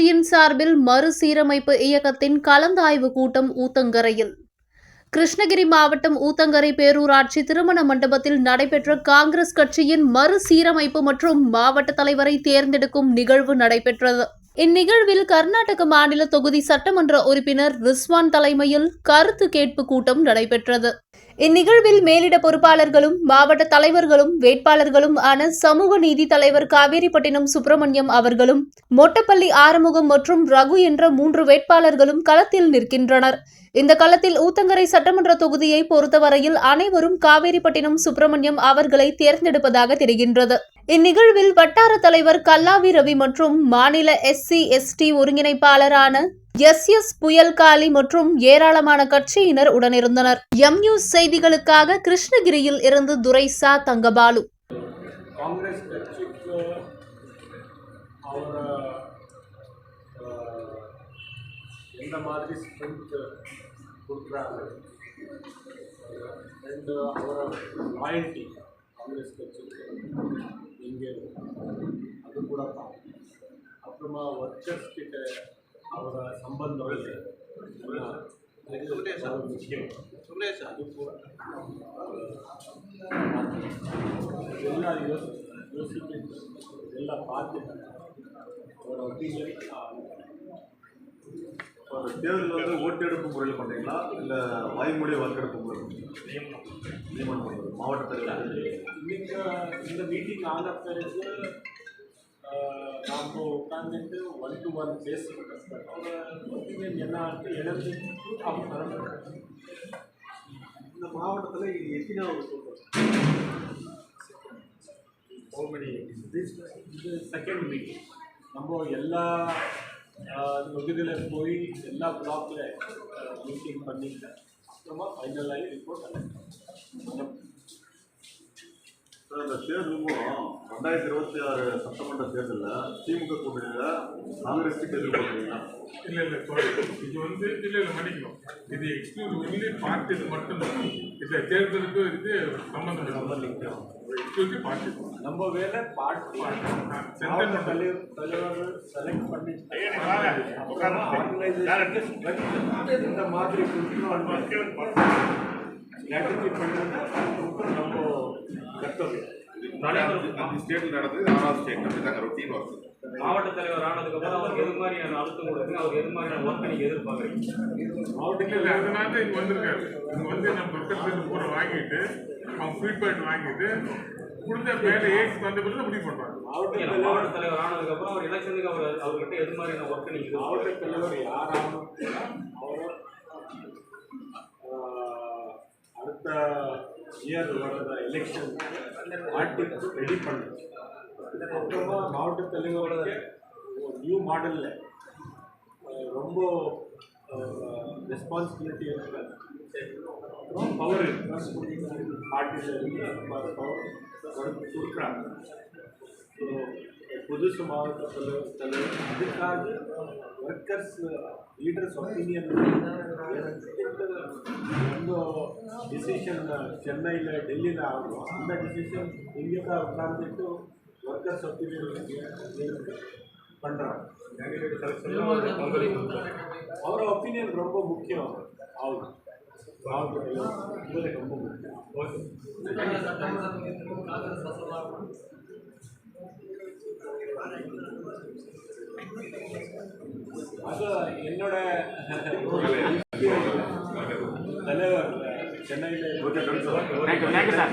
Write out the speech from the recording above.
கட்சியின் சார்பில் மறுசீரமைப்பு இயக்கத்தின் கலந்தாய்வு கூட்டம் ஊத்தங்கரையில். கிருஷ்ணகிரி மாவட்டம் ஊத்தங்கரை பேரூராட்சி திருமண மண்டபத்தில் நடைபெற்ற காங்கிரஸ் கட்சியின் மறுசீரமைப்பு மற்றும் மாவட்ட தலைவரை தேர்ந்தெடுக்கும் நிகழ்வு நடைபெற்றது. இந்நிகழ்வில் கர்நாடக மாநில தொகுதி சட்டமன்ற உறுப்பினர் ரிஸ்வான் தலைமையில் கருத்து கேட்பு கூட்டம் நடைபெற்றது. இந்நிகழ்வில் மேலிட பொறுப்பாளர்களும் மாவட்ட தலைவர்களும் வேட்பாளர்களும் ஆன சமூக நீதி தலைவர் காவேரிப்பட்டினம் சுப்பிரமணியம் அவர்களும் மொட்டப்பள்ளி ஆறுமுகம் மற்றும் ரகு என்ற மூன்று வேட்பாளர்களும் களத்தில் நிற்கின்றனர். இந்த களத்தில் ஊத்தங்கரை சட்டமன்ற தொகுதியை பொறுத்தவரையில் அனைவரும் காவேரிப்பட்டினம் சுப்பிரமணியம் அவர்களை தேர்ந்தெடுப்பதாக தெரிகின்றது. இந்நிகழ்வில் வட்டார தலைவர் கல்லாவி ரவி மற்றும் மாநில எஸ்சி எஸ்டி ஒருங்கிணைப்பாளரான எஸ் எஸ் புயல்காளி மற்றும் ஏராளமான கட்சியினர் உடனிருந்தனர். எம் நியூஸ் செய்திகளுக்காக கிருஷ்ணகிரியில் இருந்து துரைசா தங்கபாலு. காங்கிரஸ் கட்சிக்கு அவரை எந்த மாதிரி ஸ்ட்ரென்த் கொடுக்குறாங்க? அண்ட் லாயல்ட்டி காங்கிரஸ் கட்சிக்கு இங்கே அது கூட தான் அப்புறமா ஒர்க்கர்ஸ் கிட்ட ಅವರ ಸಂಬಂಧವೇ ಮುಖ್ಯ ಸುಮ್ಮನೆ ಅದು ಕೂಡ ಎಲ್ಲ ಯೋಚಿಸಿದ್ದು ಎಲ್ಲ ಬಾಧ್ಯೆ ಅವರ ಒಪಿನಿಯன் தேர்தல் வந்து ஓட்டெடுப்பு முறையில் பண்ணுறீங்களா? இல்லை வாய்மொழி வாக்கெடுப்பு முறையில் நியமனம் பண்ணுறது மாவட்ட தலைவர் இன்னைக்கு இந்த மீட்டிங் ஆன பிறகு நாம் உட்காந்துட்டு ஒன் டு ஒன் பேசிக்கிட்டு அவரோட ஒப்பீனியன் என்ன எழுந்து அவங்க பரவாயில்ல. இந்த மாவட்டத்தில் இது எத்தனாவது சொல்கிறோம் இது செகண்ட் மீட்டிங் நம்ம எல்லா தொகுதியில் போய் எல்லா பிளாக்ல மீட்டிங் பண்ணிட்டு ફાઇનલ આવી રિપોર્ટ અને சார் இந்த தேர்தல் மூலம் ரெண்டாயிரத்தி இருபத்தி ஆறு சட்டமன்ற தேர்தலில் திமுக கூட்டணியில் காங்கிரஸ் கிட்ட எதிர்பார்க்குறீங்களா? இல்ல. இது வந்து இல்ல இல்ல மன்னிக்கணும். இது எக்ஸ்க்ளூசிவ் ஒன்லி பார்ட்டி மட்டும்தான். இந்த தேர்தலுக்கு இது சம்பந்தம் சம்பந்தம். எக்ஸ்க்ளூசிவ் பார்ட்டி நம்ம வேலை பார்ட்டி சென்ட்ரல் தலைவர் தலைவர் செலக்ட் பண்ணி ஆர்கனைசேஷன் இந்த மாதிரி ஸ்ட்ராட்டஜி பண்ணுறது கர்த்தவியம். அஞ்சு ஸ்டேட்ல நடந்தது ஆறாவது ஸ்டேட் அப்படிதாங்க ரொட்டீன் ஒர்க் மாவட்ட தலைவர் ஆனதுக்கப்புறம் அவருக்கு எது மாதிரியான அழுத்தம் கொடுக்குங்க அவர் எது மாதிரியான ஒர்க் நீங்க எதிர்பார்க்குறீங்க. மாவட்டத்தில் அதனால தான் இங்கே வந்திருக்காரு. இங்கே வந்து நம்ம பூரா வாங்கிட்டு அவங்க ஃபீட்பேக் வாங்கிட்டு கொடுத்த மேலே ஏஜ் வந்த பிறகு முடிவு பண்ணுறாங்க மாவட்ட மாவட்ட தலைவர் ஆனதுக்கப்புறம் அவர் எலெக்ஷனுக்கு அவர் அவர்கிட்ட எது மாதிரியான ஒர்க் நீங்க மாவட்ட தலைவர் அவர் அடுத்த இயர் வர்ற எலெக்ஷன் பார்ட்டிக்கு ரெடி பண்ணு அதுக்கப்புறமா மாவட்ட தலைவருக்கு நியூ மாடலில் ரொம்ப ரெஸ்பான்சிபிலிட்டி இருக்கு அப்புறம் பவர் பார்ட்டியில் இருந்து பவர் கொடுக்குறாங்க. ஸோ ಪೊದು ಸಮಾವೇಶದಲ್ಲಿ ಹೋಗ್ತಾನೆ ಅದಕ್ಕಾಗಿ ವರ್ಕರ್ಸ್ ಲೀಡರ್ಸ್ ಒಪಿನಿಯನ್ ಒಂದು ಡಿಸಿಷನ್ ಚೆನ್ನೈನ ಡೆಲ್ಲಿನ ಅವರು ಅಂತ ಡಿಸಿಷನ್ ಇಂಗ್ಲೀಷ್ ಉಂಟಾಗಿಟ್ಟು ವರ್ಕರ್ಸ್ ಒಪಿನಿಯನ್ ಕಂಡ್ರೆ ಅವರ ಒಪಿನಿಯನ್ ರೊಂಬ ಮುಖ್ಯ ಹೌದು ಮುಖ್ಯ ಓಕೆ என்னோட தலைவர் சென்னையில். Okay sir